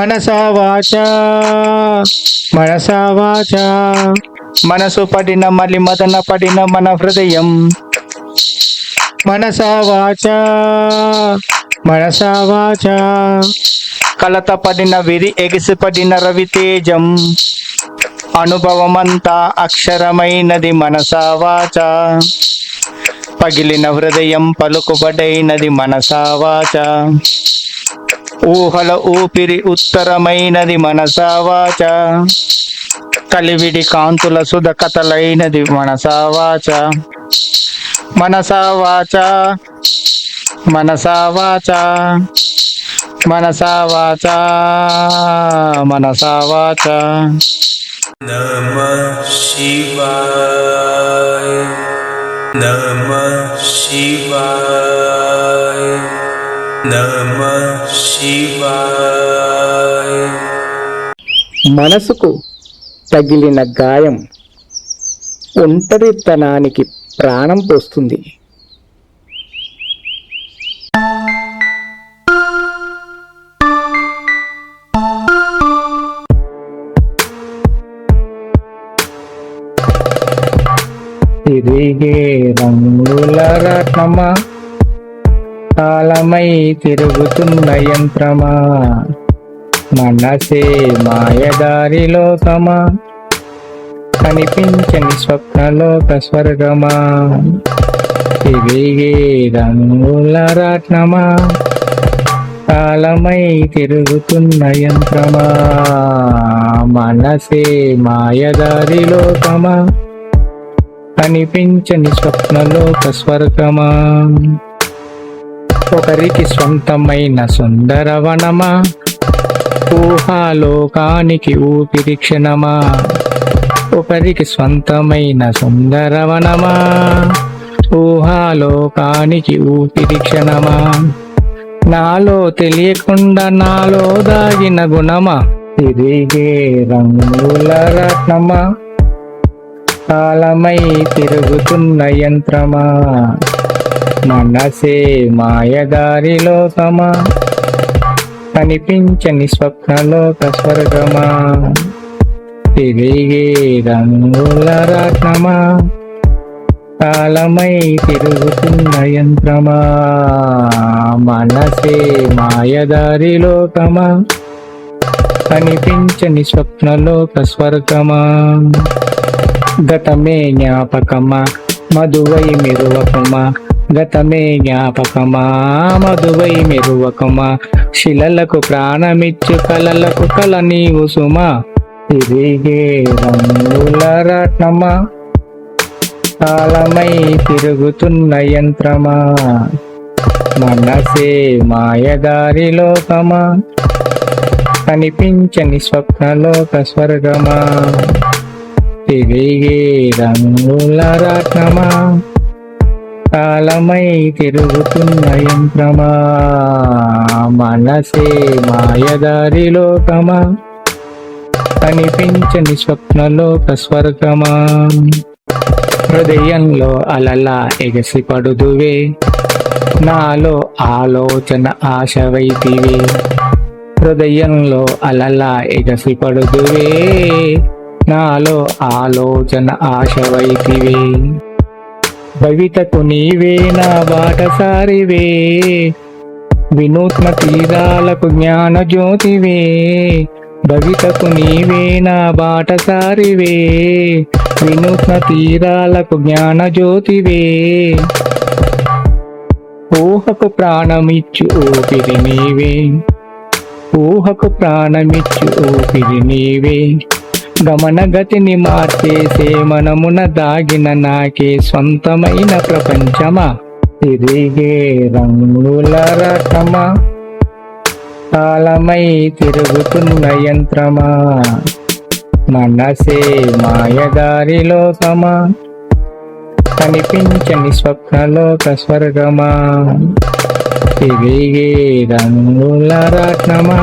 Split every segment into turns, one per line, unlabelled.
మనసా వాచ మనసా వాచ. మనసు పడిన మళ్ళీ మదన పడిన మన హృదయం. మనసా వాచ మనసా వాచ. కలత పడిన విరి ఎగిసి పడిన రవితేజం అనుభవమంతా అక్షరమైనది మనసా వాచ. పగిలిన హృదయం పలుకుబడైనది మనసా వాచ. ఊహల ఊపిరి ఉత్తరమైనది మనసావాచ కలివిడి కాంతుల సుధ కథలైనది మనసావాచ మనసావాచ మనసావాచ మనసావాచ మనసావాచ నమ మనసా నమ మనసా మనసుకు తగిలిన గాయం ఒంటరితనానికి ప్రాణం పోస్తుంది. తిరిగే రంగుల రత్నమా కాలమై తిరుగుతున్న యంత్రమా? మనసే మాయదారిలో తమ కనిపించని స్వప్నలోక స్వర్గమా? తిరిగే రంగుల రాట్నమా? కాలమై తిరుగుతున్న యంత్రమా? మనసే మాయదారిలో తమ కనిపించని స్వప్నలోక స్వర్గమా? ఒకరికి సొంతమైన సుందరవనమా? ఊహాలోకానికి ఊపిరి క్షణమా? ఒకరికి స్వంతమైన సుందరవనమా? ఊహాలోకానికి ఊపిరి క్షణమా? నాలో తెలియకుండా నాలో దాగిన గుణమా? తిరిగే రంగుల రత్నమా? కాలమై తిరుగుతున్న యంత్రమా? మనసే మాయదారిలో సమా కనిపించని స్వప్నలోక స్వర్గమా? తిరిగే రంగుల రత్నమా కాలమై తిరుగుతున్న యంత్రమా? మనసే మాయదారిలోకమా కనిపించని స్వప్నలోక స్వర్గమా? గతమే జ్ఞాపకమా? మధువై మెరువకమా? గతమే జ్ఞాపకమా మధువై మెరువకమా శిలలకు ప్రాణమిచ్చు కలలకు కల నీవు సుమా. తిరిగే రంగుల రత్నమా కాలమై తిరుగుతున్న యంత్రమా. మనసే మాయదారిలోకమా కనిపించని స్వప్నలోక స్వర్గమా. తిరిగే రంగుల రత్నమా కాలమై తిరుగుతున్న యంత్రమా మనసే మాయదారిలోకమా కనిపించని స్వప్నలోక స్వర్గమా హృదయంలో అలలా ఎగసి పడుదువే. నాలో ఆలోచన ఆశవైతివే. హృదయంలో అలలా ఎగసి పడుదువే. నాలో ఆలోచన ఆశవైతివే. భవితకు నీవే నా బాటసారివే. వినూత్న తీరాలకు జ్ఞాన జ్యోతివే భవితకు నీవే నా బాటసారివే. వినూత్న తీరాలకు జ్ఞాన జ్యోతివే ఊహకు ప్రాణమిచ్చు ఊపిరి నీవే. ఊహకు ప్రాణమిచ్చు ఊపిరి నీవే. గమనగతిని మార్చేసే మనమున దాగిన నాకే స్వంతమైన ప్రపంచమా? తిరిగే రంగుల రకమా కాలమై తిరుగుతున్న యంత్రమా? మనసే మాయదారిలో సమా కనిపించని స్వప్నలోక స్వర్గమా? తిరిగే రంగుల రత్నమా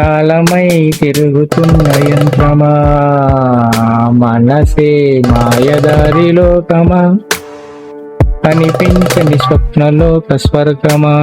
కాలమై తిరుగుతున్న యంత్రమా? మనసే మాయదారిలోకమా కనిపించని స్వప్నలోక స్వర్గమా?